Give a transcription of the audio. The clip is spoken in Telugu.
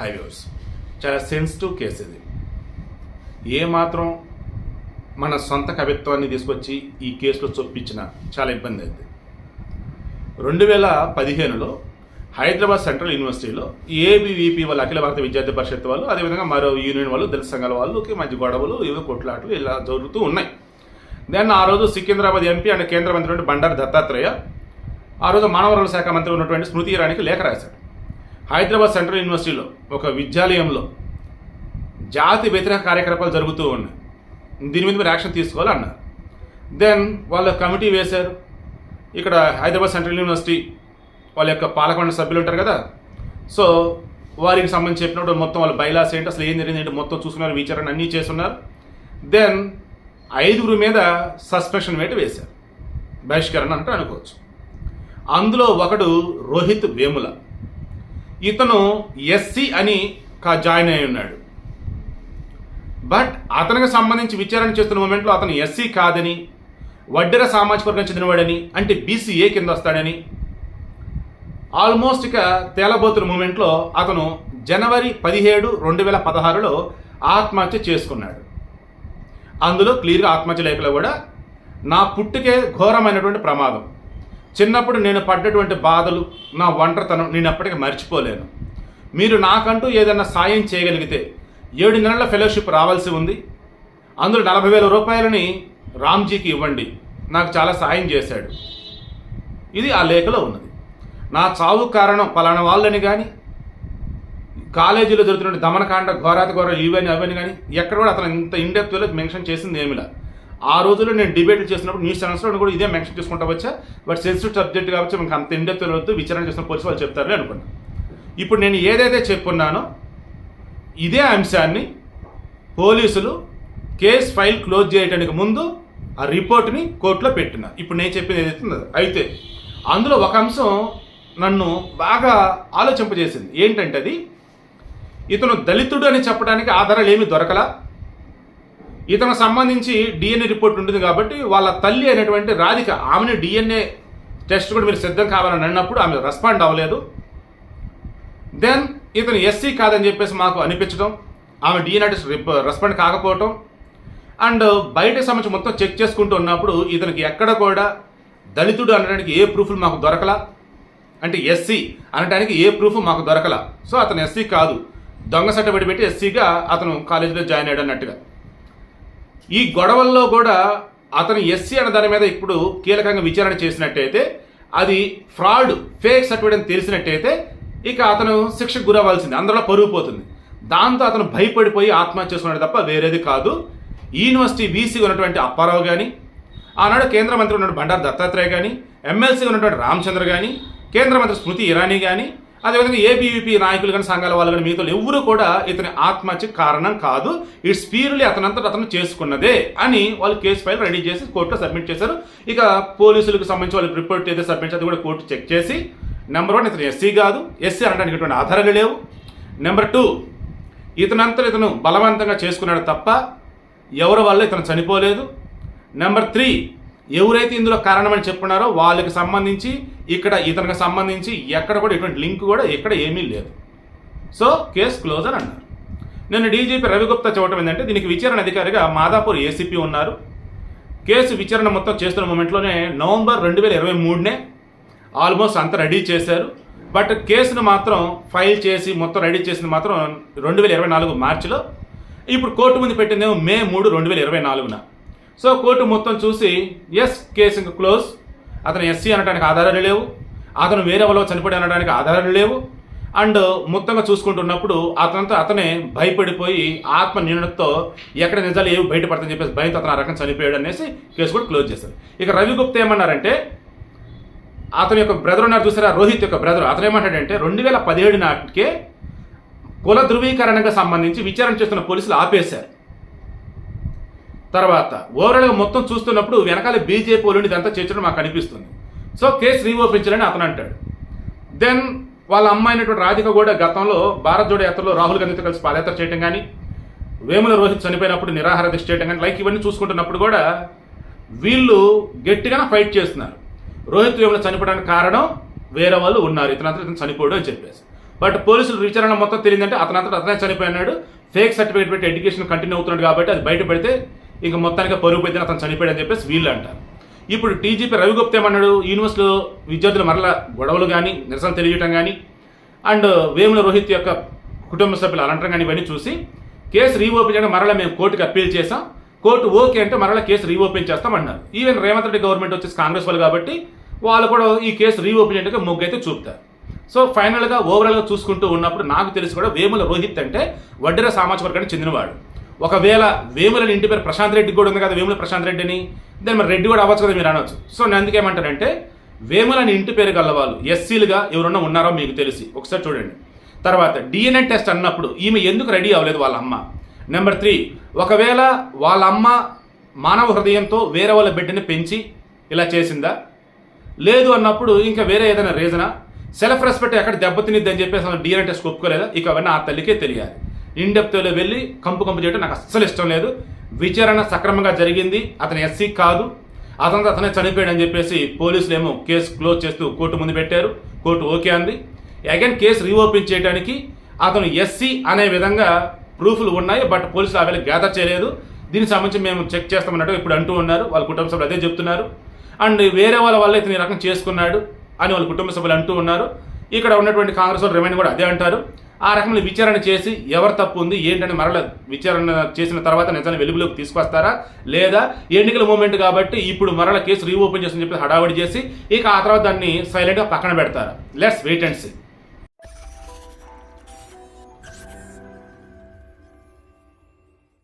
హైవేస్ చాలా సెన్సిటివ్ కేసు ఇది. ఏమాత్రం మన సొంత కవిత్వాన్ని తీసుకొచ్చి ఈ కేసులో చొప్పించిన చాలా ఇబ్బంది అయింది రెండు వేల పదిహేనులో హైదరాబాద్ సెంట్రల్ యూనివర్సిటీలో ఏబీవీపీ వాళ్ళు అఖిల భారత విద్యార్థి పరిషత్ వాళ్ళు అదేవిధంగా మరో యూనియన్ వాళ్ళు దళిత సంఘాల వాళ్ళకి మధ్య గొడవలు ఇవి కొట్లాటలు ఇలా జరుగుతూ ఉన్నాయి. దెన్ ఆ రోజు సికింద్రాబాద్ ఎంపీ అండ్ కేంద్ర మంత్రి బండారు దత్తాత్రేయ ఆ రోజు మానవ వనరుల శాఖ మంత్రి ఉన్నటువంటి స్మృతి ఇరానీకి లేఖ రాశాడు హైదరాబాద్ సెంట్రల్ యూనివర్సిటీలో ఒక విద్యాలయంలో జాతి వ్యతిరేక కార్యకలాపాలు జరుగుతూ ఉన్నాయి. దీని మీద మీరు యాక్షన్ తీసుకోవాలి అన్నారు దెన్ వాళ్ళ కమిటీ వేశారు. ఇక్కడ హైదరాబాద్ సెంట్రల్ యూనివర్సిటీ వాళ్ళ యొక్క పాలకమండలి సభ్యులు ఉంటారు కదా. సో వారికి సంబంధించి చెప్పినప్పుడు మొత్తం వాళ్ళ బైలాస్ ఏంటి అసలు ఏం జరిగింది ఏంటి మొత్తం చూసుకున్నారు విచారణ అన్నీ చేస్తున్నారు. దెన్ ఐదుగురు మీద సస్పెన్షన్ వేట వేశారు. బహిష్కరణ అంటే అనుకోవచ్చు. అందులో ఒకడు రోహిత్ వేముల. ఇతను ఎస్సీ అని కా జాయిన్ అయి ఉన్నాడు. బట్ అతనికి సంబంధించి విచారణ చేస్తున్న మూమెంట్లో అతను ఎస్సీ కాదని వడ్డెర సామాజిక వర్గం చెందినవాడని అంటే బీసీఏ కింద వస్తాడని ఆల్మోస్ట్ ఇక తేలబోతున్న మూమెంట్లో అతను జనవరి పదిహేడు రెండు వేల పదహారులో ఆత్మహత్య చేసుకున్నాడు. అందులో క్లియర్గా ఆత్మహత్య లేఖలో కూడా నా పుట్టుకే ఘోరమైనటువంటి ప్రమాదం. చిన్నప్పుడు నేను పడ్డటువంటి బాధలు నా ఒంటరితనం నేను ఎప్పటికీ మర్చిపోలేను. మీరు నాకంటూ ఏదైనా సాయం చేయగలిగితే ఏడు నెలల ఫెలోషిప్ రావాల్సి ఉంది. అందులో నలభై వేల రూపాయలని రామ్జీకి ఇవ్వండి. నాకు చాలా సాయం చేశాడు. ఇది ఆ లేఖలో ఉన్నది. నా చావు కారణం పలానా వాళ్ళని కానీ కాలేజీలో జరుగుతున్న దమనకాండ ఘోరాతి ఘోర ఇవని అవని కానీ ఎక్కడ కూడా అతను ఇంత ఇండెప్త్లో మెన్షన్ చేసింది ఏమిలా? ఆ రోజుల్లో నేను డిబేట్ చేసినప్పుడు న్యూస్ ఛానల్స్లో కూడా ఇదే మెన్షన్ చేసుకుంటా వచ్చా. బట్ సెన్సిటివ్ సబ్జెక్ట్ కాబట్టి మనకు అంత ఇండియా తెలియదు విచారణ చేసిన పోలీసు వాళ్ళు చెప్తారని అనుకున్నాను ఇప్పుడు నేను ఏదైతే చెప్పున్నానో ఇదే అంశాన్ని పోలీసులు కేస్ ఫైల్ క్లోజ్ చేయడానికి ముందు ఆ రిపోర్ట్ని కోర్టులో పెట్టినారు. ఇప్పుడు నేను చెప్పింది ఏదైతే అయితే అందులో ఒక అంశం నన్ను బాగా ఆలోచింపజేసింది. ఏంటంటే అది ఇతను దళితుడు అని చెప్పడానికి ఆధారాలు ఏమీ దొరకలా. ఇతనికి సంబంధించి డిఎన్ఏ రిపోర్ట్ ఉంటుంది కాబట్టి వాళ్ళ తల్లి అనేటువంటి రాధిక ఆమెను డిఎన్ఏ టెస్ట్ కూడా మీరు సిద్ధం కావాలని అన్నప్పుడు ఆమె రెస్పాండ్ అవ్వలేదు. దెన్ ఇతను ఎస్సీ కాదని చెప్పేసి మాకు అనిపించడం ఆమె డిఎన్ఏ టెస్ట్ రెస్పాండ్ కాకపోవటం అండ్ బయట సంబంధించి మొత్తం చెక్ చేసుకుంటూ ఉన్నప్పుడు ఇతనికి ఎక్కడ కూడా దళితుడు అనడానికి ఏ ప్రూఫ్లు మాకు దొరకలా. అంటే ఎస్సీ అనడానికి ఏ ప్రూఫ్ మాకు దొరకలా. సో అతను ఎస్సీ కాదు. దొంగ సట్ట పెట్టి ఎస్సీగా అతను కాలేజీలో జాయిన్ అయ్యాడు అన్నట్టుగా. ఈ గొడవల్లో కూడా అతను ఎస్సీ అన్న దాని మీద ఇప్పుడు కీలకంగా విచారణ చేసినట్టయితే అది ఫ్రాడ్ ఫేక్ సర్టిఫికేట్ అని తెలిసినట్టయితే ఇక అతను శిక్షకు గురవ్వాల్సింది. అందులో పరుగు పోతుంది. దాంతో అతను భయపడిపోయి ఆత్మహత్య చేసుకున్నాడు తప్ప వేరేది కాదు. యూనివర్సిటీ వీసీ ఉన్నటువంటి అప్పారావు కానీ ఆనాడు కేంద్ర మంత్రి ఉన్నటువంటి బండారు దత్తాత్రేయ కానీ ఎమ్మెల్సీ ఉన్నటువంటి రామచంద్ర కానీ కేంద్ర మంత్రి స్మృతి ఇరానీ కానీ అదేవిధంగా ఏబీవీపీ నాయకులు కానీ సంఘాల వాళ్ళు కానీ మిగతా ఎవరు కూడా ఇతని ఆత్మహత్య కారణం కాదు. ఇట్స్ ప్యూర్లీ అతనంతట అతను చేసుకున్నదే అని వాళ్ళు కేసు ఫైల్ రెడీ చేసి కోర్టులో సబ్మిట్ చేశారు. ఇక పోలీసులకు సంబంధించి వాళ్ళకి రిపోర్ట్ ఏదైతే సబ్మిట్ అది కూడా కోర్టు చెక్ చేసి నెంబర్ వన్ ఇతను ఎస్సీ కాదు. ఎస్సీ అనడానికి ఎటువంటి ఆధారాలు లేవు. నెంబర్ టూ ఇతనంతా ఇతను బలవంతంగా చేసుకున్నాడు తప్ప ఎవరి వల్ల ఇతను చనిపోలేదు. నెంబర్ త్రీ ఎవరైతే ఇందులో కారణమని చెప్పున్నారో వాళ్ళకి సంబంధించి ఇక్కడ ఇతనికి సంబంధించి ఎక్కడ కూడా ఎటువంటి లింక్ కూడా ఎక్కడ ఏమీ లేదు. సో కేసు క్లోజ్ అని అన్నారు. నేను డీజీపీ రవిగుప్తా చూడటం ఏంటంటే దీనికి విచారణ అధికారిగా మాదాపూర్ ఏసీపీ ఉన్నారు. కేసు విచారణ మొత్తం చేస్తున్న మూమెంట్లోనే నవంబర్ రెండు వేల ఇరవై మూడునే ఆల్మోస్ట్ అంతా రెడీ చేశారు. బట్ కేసును మాత్రం ఫైల్ చేసి మొత్తం రెడీ చేసింది మాత్రం రెండు వేల ఇరవై నాలుగు మార్చిలో. ఇప్పుడు కోర్టు ముందు పెట్టిందేమో మే మూడు రెండు వేల ఇరవై నాలుగున. సో కోర్టు మొత్తం చూసి ఎస్ కేసు ఇంక క్లోజ్ అతను ఎస్సీ అనడానికి ఆధారాలు లేవు. అతను వేరే వాళ్ళు చనిపోయి అనడానికి ఆధారాలు లేవు. అండ్ మొత్తంగా చూసుకుంటున్నప్పుడు అతనంతా అతనే భయపడిపోయి ఆత్మ నిర్ణయంతో ఎక్కడ నిజాలు ఏవి బయటపడతాయని చెప్పేసి భయంతో అతను ఆ రకం చనిపోయాడు అనేసి కేసు కూడా క్లోజ్ చేశారు. ఇక రవి గుప్తా ఏమన్నారంటే అతని యొక్క బ్రదర్ ఉన్నారు చూసారా? రోహిత్ యొక్క బ్రదర్. అతను ఏమంటాడంటే రెండు వేల పదిహేడు నాటికే కుల ధృవీకరణకు సంబంధించి విచారణ చేస్తున్న పోలీసులు ఆపేశారు. తర్వాత ఓవరాల్గా మొత్తం చూస్తున్నప్పుడు వెనకాల బీజేపీ వాళ్ళు ఇదంతా చేర్చడం మాకు అనిపిస్తుంది. సో కేసు రీఓపించాలని అతను అంటాడు. దెన్ వాళ్ళ అమ్మాయినటువంటి రాధిక కూడా గతంలో భారత్ జోడో యాత్రలో రాహుల్ గాంధీతో కలిసి పాదయాత్ర చేయడం కానీ వేముల రోహిత్ చనిపోయినప్పుడు నిరాహార దీక్ష చేయడం కానీ లైక్ ఇవన్నీ చూసుకుంటున్నప్పుడు కూడా వీళ్ళు గట్టిగానే ఫైట్ చేస్తున్నారు. రోహిత్ వేముల చనిపోవడానికి కారణం వేరే వాళ్ళు ఉన్నారు. ఇతనంతా ఇతను చనిపోడు అని చెప్పేసి. బట్ పోలీసులు విచారణ మొత్తం తెలియదంటే అతనంతట అతనే చనిపోయినాడు ఫేక్ సర్టిఫికేట్ పెట్టి ఎడ్యుకేషన్ కంటిన్యూ అవుతున్నాడు కాబట్టి అది బయట పెడితే ఇక మొత్తానికి పరుగు పెద్దని అతను చనిపోయాడు అని చెప్పేసి వీళ్ళు అంటారు. ఇప్పుడు టీజీపీ రవిగుప్త ఏమన్నాడు? యూనివర్సిటీలో విద్యార్థులు మరల గొడవలు కానీ నిరసన తెలియటం కానీ అండ్ వేముల రోహిత్ యొక్క కుటుంబ సభ్యులు అలంటం కానీ ఇవన్నీ చూసి కేసు రీఓపెన్ చేయడం మరలా మేము కోర్టుకి అప్పీల్ చేసాం కోర్టు ఓకే అంటే మరలా కేసు రీఓపెన్ చేస్తాం అన్నారు ఈవెన్ రేవంత్ రెడ్డి గవర్నమెంట్ వచ్చేసి కాంగ్రెస్ వాళ్ళు కాబట్టి వాళ్ళు కూడా ఈ కేసు రీఓపెన్ చేయడానికి మొగ్గు అయితే చూపుతారు. సో ఫైనల్గా ఓవరాల్గా చూసుకుంటూ ఉన్నప్పుడు నాకు తెలిసి కూడా వేముల రోహిత్ అంటే వడ్డెర సామాజిక వర్గానికి చెందినవాడు. ఒకవేళ వేములని ఇంటి పేరు ప్రశాంత్ రెడ్డి కూడా ఉంది కదా వేముల ప్రశాంత్ రెడ్డిని దాని మరి రెడ్డి కూడా అవ్వచ్చు కదా మీరు అనొచ్చు. సో నేను అందుకే వేములని ఇంటి పేరు గలవాళ్ళు ఎస్సీలుగా ఎవరన్నా ఉన్నారో మీకు తెలిసి ఒకసారి చూడండి. తర్వాత డిఎన్ఏ టెస్ట్ అన్నప్పుడు ఈమె ఎందుకు రెడీ అవ్వలేదు వాళ్ళ అమ్మ? నెంబర్ త్రీ ఒకవేళ వాళ్ళ అమ్మ మానవ హృదయంతో వేరే వాళ్ళ బిడ్డని పెంచి ఇలా చేసిందా? లేదు అన్నప్పుడు ఇంకా వేరే ఏదైనా రీజనా? సెల్ఫ్ రెస్పెక్ట్ ఎక్కడ దెబ్బతినిద్దని అని చెప్పేసి అసలు డిఎన్ఏ టెస్ట్ ఒప్పుకోలేదా? ఇక అవన్నీ ఆ తల్లికే తెలియాలి. ఇండెప్త్లో వెళ్ళి కంపు కంపు చేయడం నాకు అస్సలు ఇష్టం లేదు. విచారణ సక్రమంగా జరిగింది. అతను ఎస్సీ కాదు. అతను అతనే చనిపోయాడు అని చెప్పేసి పోలీసులు ఏమో కేసు క్లోజ్ చేస్తూ కోర్టు ముందు పెట్టారు. కోర్టు ఓకే అంది. అగైన్ కేసు రీఓపెన్ చేయడానికి అతను ఎస్సీ అనే విధంగా ప్రూఫ్లు ఉన్నాయి బట్ పోలీసులు ఆ వేళ గ్యాదర్ చేయలేదు. దీనికి సంబంధించి మేము చెక్ చేస్తామన్నట్టు ఇప్పుడు అంటూ ఉన్నారు. వాళ్ళ కుటుంబ సభ్యులు అదే చెప్తున్నారు. అండ్ వేరే వాళ్ళ వల్ల ఇతను ఈ రకం చేసుకున్నాడు అని వాళ్ళ కుటుంబ సభ్యులు అంటూ ఉన్నారు. ఇక్కడ ఉన్నటువంటి కాంగ్రెస్ వాళ్ళు రిమైండ్ కూడా అదే అంటారు. ఆ రకంలో విచారణ చేసి ఎవరు తప్పు ఉంది ఏంటని మరల విచారణ చేసిన తర్వాత నిజాన్ని వెలుగులోకి తీసుకొస్తారా? లేదా ఎన్నికల మూమెంట్ కాబట్టి ఇప్పుడు మరల కేసు రీఓపెన్ చేసి చెప్పి హడావిడి చేసి ఇక ఆ తర్వాత దాన్ని సైలెంట్గా పక్కన పెడతారా? Let's wait and see